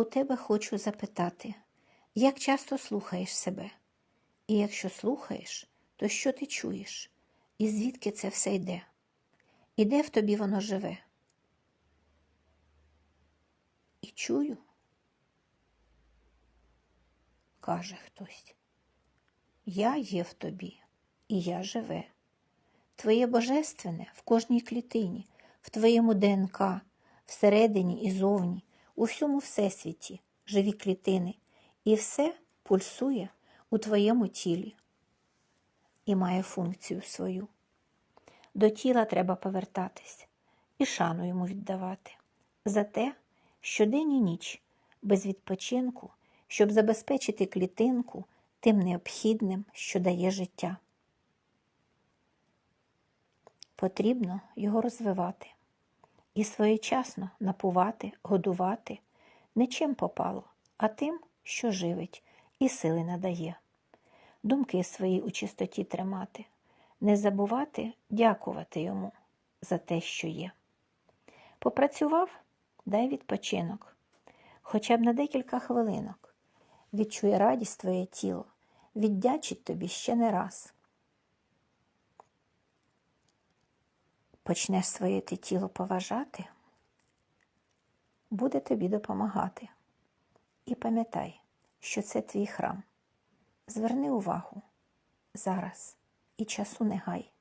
У тебе хочу запитати, як часто слухаєш себе? І якщо слухаєш, то що ти чуєш? І звідки це все йде? І де в тобі воно живе? І чую, каже хтось. Я є в тобі, і я живе. Твоє божественне в кожній клітині, в твоєму ДНК, всередині і зовні, у всьому всесвіті живі клітини, і все пульсує у твоєму тілі і має функцію свою. До тіла треба повертатись і шану йому віддавати за те, що день і ніч без відпочинку, щоб забезпечити клітинку тим необхідним, що дає життя. Потрібно його розвивати і своєчасно напувати, годувати не чим попало, а тим, що живить і сили надає. Думки свої у чистоті тримати, не забувати дякувати йому за те, що є. Попрацював, дай відпочинок, хоча б на декілька хвилинок. Відчує радість твоє тіло, віддячить тобі ще не раз. Почнеш своє ти тіло поважати, буде тобі допомагати. І пам'ятай, що це твій храм. Зверни увагу зараз і часу не гай.